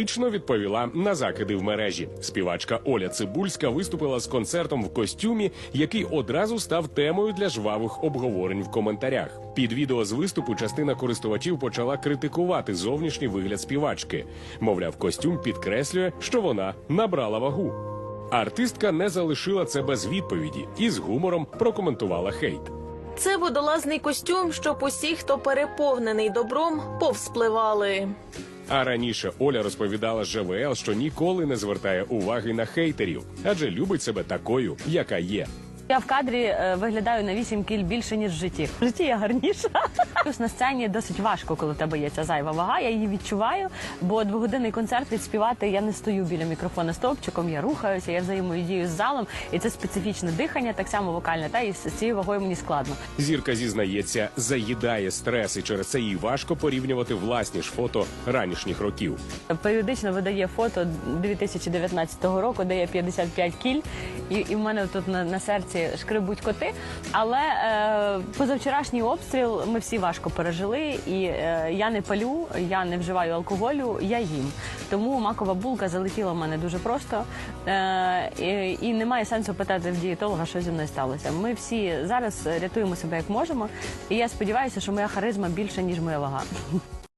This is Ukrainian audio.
дипломатично відповіла на закиди в мережі. Співачка Оля Цибульська виступила з концертом в костюмі, який одразу став темою для жвавих обговорень в коментарях. Під відео з виступу частина користувачів почала критикувати зовнішній вигляд співачки. Мовляв, костюм підкреслює, що вона набрала вагу. Артистка не залишила це без відповіді і з гумором прокоментувала хейт. Це водолазний костюм, щоб усі, хто переповнений добром, повспливали. А раніше Оля розповідала ЖВЛ, що ніколи не звертає уваги на хейтерів, адже любить себе такою, яка є. Я в кадрі е, виглядаю на 8 кіль більше, ніж в житті. В житті я гарніша. Плюс на сцені досить важко, коли в тебе є ця зайва вага. Я її відчуваю, бо двогодинний концерт відспівати я не стою біля мікрофона стовпчиком, я рухаюся, я взаємодію з залом, і це специфічне дихання, так само вокальне. Та і з цією вагою мені складно. Зірка зізнається, заїдає стрес, і через це їй важко порівнювати власні ж фото ранішніх років. Періодично видає фото 2019 року, де я 55 кіль, і, і в мене тут на, на серці шкребуть коти. Але е, позавчорашній обстріл ми всі важко пережили, і е, я не палю, я не вживаю алкоголю, я їм. Тому макова булка залетіла в мене дуже просто. Е, і, і немає сенсу питати в дієтолога, що зі мною сталося. Ми всі зараз рятуємо себе як можемо, і я сподіваюся, що моя харизма більша, ніж моя вага.